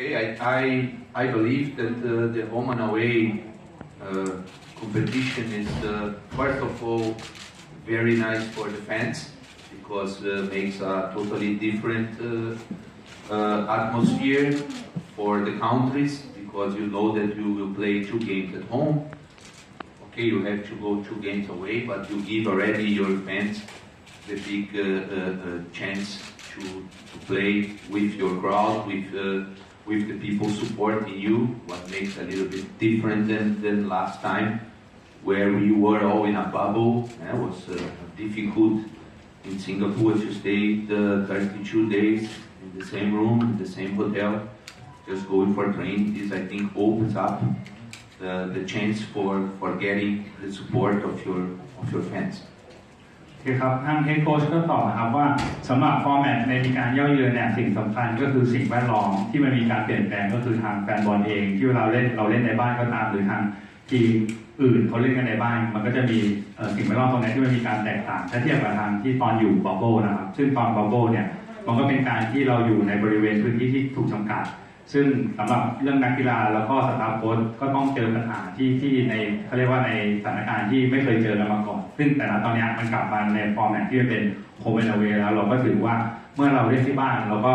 Okay, I, I, I believe that uh, the home and away uh, competition is, uh, first of all, very nice for the fans because uh, makes a totally different uh, uh, atmosphere for the countries because you know that you will play two games at home. Okay, you have to go two games away, but you give already your fans the big uh, chance to, to play with your crowd, with with the people supporting you. What makes a little bit different than, than last time, where we were all in a bubble. It was uh, difficult in Singapore to stay the 32 days in the same room, in the same hotel, just going for training. This I think opens up the, the chance for, for getting the support of your of your fans. โอครับทางเฮดโค้ชก็ตอบนะครับว่าสำหรับฟอร์แมตในการเย่าเยือนเนี่ยสิ่งสำคัญก็คือสิ่งแวดล้อมที่มันมีการเปลี่ยนแปลงก็คือทางแฟนบอลเอง ที่เวลาเล่นเราเล่นในบ้านก็ตามหรือทางทีมอื่นเขาเล่นกันในบ้าน มันก็จะมีสิ่งแวดล้อมตรงนี้ที่มันมีการแตกต่างถ้าเทียบกับทางที่ตอนอยู่บับเบิลนะครับซึ่งตอนบับเบิลเนี่ยมันก็เป็นการที่เราอยู่ในบริเวณพื้นที่ที่ถูกจำกัด ซึ่งสำหรับเรื่องนักกีฬาแล้วก็สตาฟโค้ชก็ต้องเจอปัญหาที่ที่ในเขาเรียกว่าในสถานการณ์ที่ไม่เคยเจอกันมาก่อน ซึ่งแต่ละตอนนี้มันกลับมาในฟอร์แมตที่เป็นโคเวนเวแล้วเราก็ถือว่าเมื่อเราเล่นที่บ้านเราก็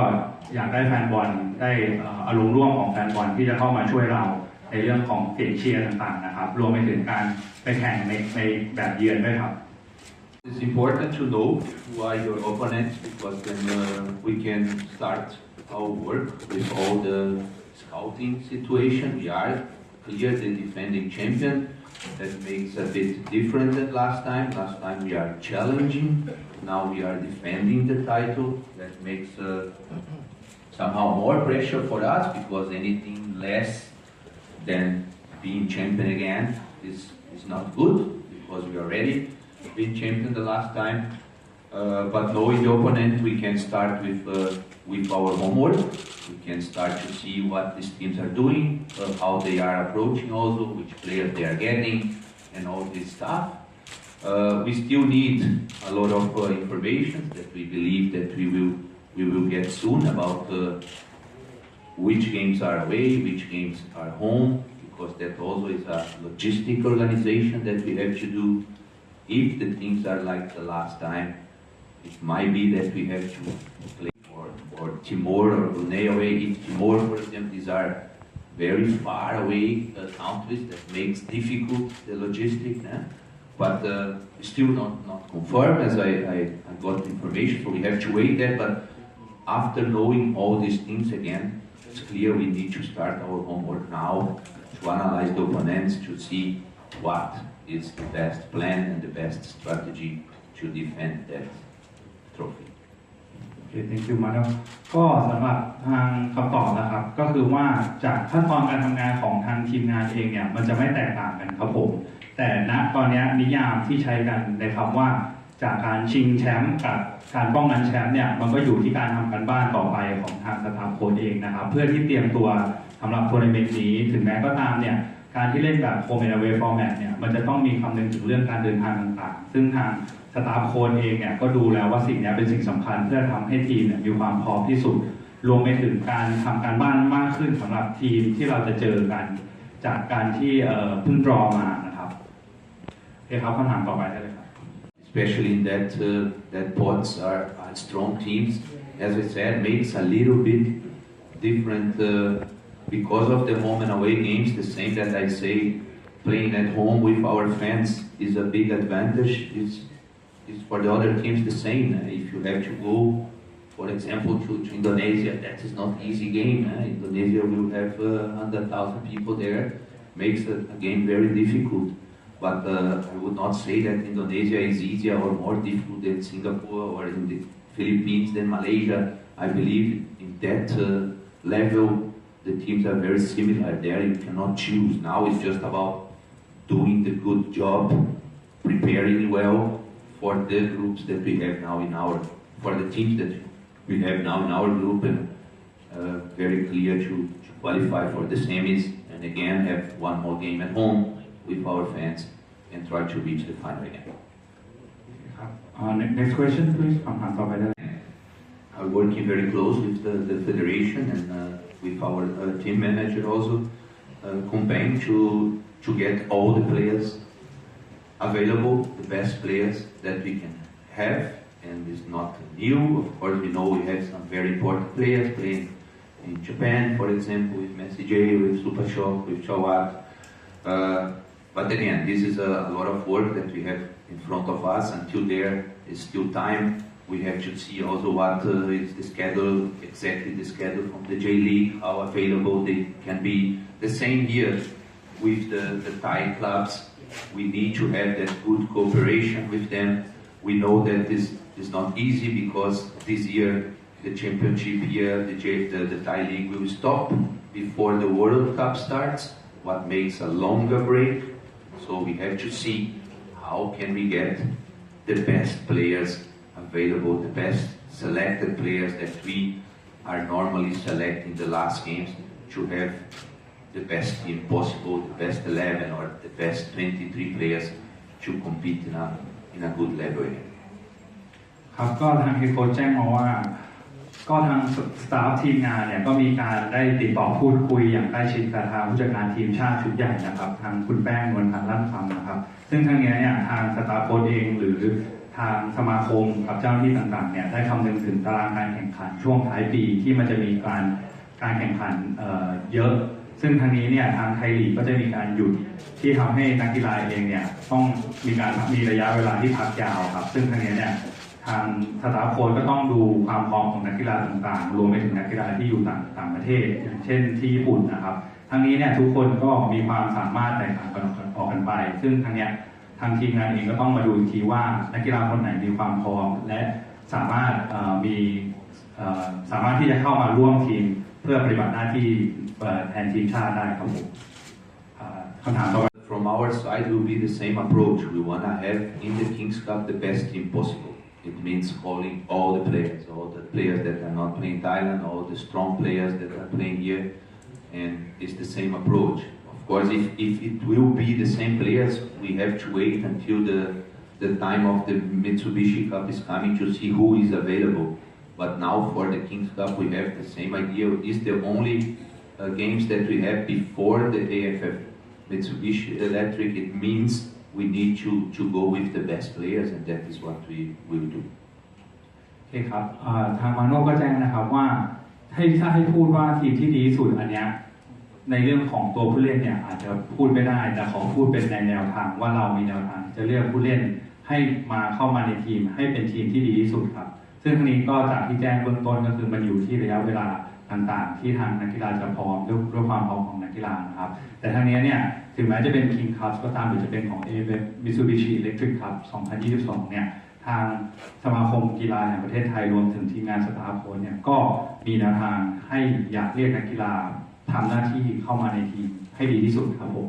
อยากได้แฟนบอลได้เอ่ออารมณ์ร่วมของแฟนบอลที่จะเข้ามาช่วยเราในเรื่องของเสียงเชียร์ต่างๆนะครับ รวมไปถึงการไปแข่งในในแบบเยือนด้วยครับ It's important to know who are your opponents because then uh, we can start our work with all the scouting situation. We are clear the defending champion. That makes a bit different than last time. Last time we are challenging. Now we are defending the title. That makes uh, somehow more pressure for us because anything less than being champion again is, is not good because we already been champion the last time. Uh, but knowing the opponent, we can start with uh, with our homework. We can start to see what these teams are doing, uh, how they are approaching, also which players they are getting, and all this stuff. Uh, we still need a lot of uh, information that we believe that we will we will get soon about uh, which games are away, which games are home, because that also is a logistic organization that we have to do. If the things are like the last time, it might be that we have to play for, for Timor or Brunei away. If Timor, for example, these are very far away uh, countries, that makes difficult the logistic. But uh, still not, not confirmed as I, I, I got information, so we have to wait. But after knowing all these things again, it's clear we need to start our homework now to analyze the opponents to see what is the best plan and the best strategy to defend that trophy. โอเค thank you มาครับก็สำหรับทางคำตอบนะครับ ก็คือว่าจากขั้นตอนการทำงานของทางทีมงานเองเนี่ยมันจะไม่แตกต่างกันครับผม แต่ณตอนเนี้ยนิยามที่ใช้กันในคำว่า จากการชิงแชมป์กับการป้องกันแชมป์เนี่ยมันก็อยู่ที่การทำกันบ้านต่อไปของทางสตาฟโค้ชเองนะครับ เพื่อที่เตรียมตัวสำหรับทัวร์นาเมนต์นี้ถึงแม้ก็ตามเนี่ยการที่เล่นแบบโคเมนเวฟอร์แมตเนี่ยมันจะต้องมีคำนึงถึงเรื่องการเดินทางต่างๆ ซึ่งทาง สตาฟโค้ชเองเนี่ยก็ดูแล้วว่าสิ่งนี้เป็นสิ่งสำคัญ เพื่อทำให้ทีมเนี่ยมีความพร้อมที่สุด รวมไปถึงการทำการบ้านมากขึ้นสำหรับทีมที่เราจะเจอกัน จากการที่เพิ่งรอมานะครับโอเคครับคำถามต่อไปได้เลยครับ especially in that uh, that pots are, are strong teams. As I said, makes a little bit different uh, because of the home and away games. The same that I say, playing at home with our fans is a big advantage. It's, it's for the other teams the same. Uh, if you have to go, for example, to, to Indonesia, that is not easy game. Uh, Indonesia will have uh, 100,000 people there, makes a, a game very difficult. But uh, I would not say that Indonesia is easier or more difficult than Singapore or in the Philippines than Malaysia. I believe in that uh, level, the teams are very similar. There you cannot choose. Now it's just about doing the good job, preparing well for the groups that we have now in our, for the teams that we have now in our group, and uh, very clear to, to qualify for the semis, and again have one more game at home with our fans, and try to reach the final again. Uh, next question, please, from uh, I'm working very close with the, the federation and uh, with our uh, team manager also, uh, combined to to get all the players available, the best players that we can have, and it's not new. Of course, we know we have some very important players playing in Japan, for example, with Messi J, with Super Shock, with Chawat. Uh, but again, this is a, a lot of work that we have in front of us. Until there is still time. We have to see also what uh, is the schedule, exactly the schedule from the J League, how available they can be. The same here with the, the Thai clubs. We need to have that good cooperation with them. We know that this is not easy because this year the championship year, the, the, the Thai League will stop before the World Cup starts, what makes a longer break. So we have to see how can we get the best players available, the best selected players that we are normally selecting the last games to have the best team possible, the best 11 or the best 23 players to compete in a, in a good level. ครับก็ทางเฮดโค้ชแจ้งมาว่า ก็ทางสตาฟทีมงานเนี่ยก็มีการได้ติดต่อพูดคุยอย่างใกล้ชิดกับทางผู้จัดการทีมชาติชุดใหญ่นะครับ ทางคุณแป้งนวลพันธ์ลั่นคำนะครับ ซึ่งทางนี้เนี่ยทางสตาฟโค้ชเองหรือทางสมาคมกับเจ้าหน้าที่ต่างๆเนี่ยได้คำนึงถึงตารางการแข่งขันช่วงท้ายปีที่มันจะมีการการแข่งขันเเยอะ ซึ่งทางนี้เนี่ยทางไทยลีกก็จะมีการหยุดที่ทำให้นักกีฬาเองเนี่ยต้องมีการมีระยะเวลาที่พักยาวครับ ซึ่งทางนี้เนี่ยทางสตาฟโค้ชก็ต้องดูความพร้อมของนักกีฬาต่างๆ รวมไปถึงนักกีฬาที่อยู่ต่างต่างประเทศ อย่างเช่นที่ญี่ปุ่นนะครับทั้งนี้เนี่ยทุกคนก็มีความสามารถแตกต่างกันออกกันไป ซึ่งทางเนี้ยทางทีมงานเองก็ต้องมาดูอีกทีว่านักกีฬาคนไหนมีความพร้อม และสามารถมีสามารถที่จะเข้ามาร่วมทีมเพื่อปฏิบัติหน้าที่ แทนทีมชาติได้ครับผมเอ่อคำถามต่อไป From our side will be the same approach. We want to have in the Kings Cup the best team possible. It means calling all the players, all the players that are not playing Thailand, all the strong players that are playing here, and it's the same approach. Of course, if, if it will be the same players, we have to wait until the, the time of the Mitsubishi Cup is coming to see who is available. But now for the Kings Cup, we have the same idea. It's the only uh, games that we have before the AFF Mitsubishi Electric. It means we need to, to go with the best players, and that is what we will do. โอเคครับทางมาโน่ก็แจ้งนะครับว่าให้ถ้าให้พูดว่าทีมที่ดีที่สุดอันเนี้ยในเรื่องของตัวผู้เล่นเนี่ยอาจจะพูดไม่ได้แต่ขอพูดเป็นในแนวทางว่าเรามีแนวทางจะเลือกผู้เล่นให้มาเข้ามาในทีมให้เป็นทีมที่ดีที่สุดครับ ซึ่งทั้งนี้ก็จากที่แจ้งเบื้องต้นก็คือมันอยู่ที่ระยะเวลา ต่างๆ ที่ทางนักกีฬาจะพร้อมด้วยด้วยความพร้อมของนักกีฬานะครับ แต่ทั้งนี้เนี่ยถึงแม้จะเป็น King Cup ก็ตามหรือจะเป็นของ a f Mitsubishi Electric Cup 2022 เนี่ยทางสมาคมกีฬาแห่งประเทศไทยรวมถึงทีมงานสตาฟโค้ชเนี่ยก็มีแนวทางให้อยากเรียกนักกีฬาทำหน้าที่เข้ามาในทีมให้ดีที่สุดครับผม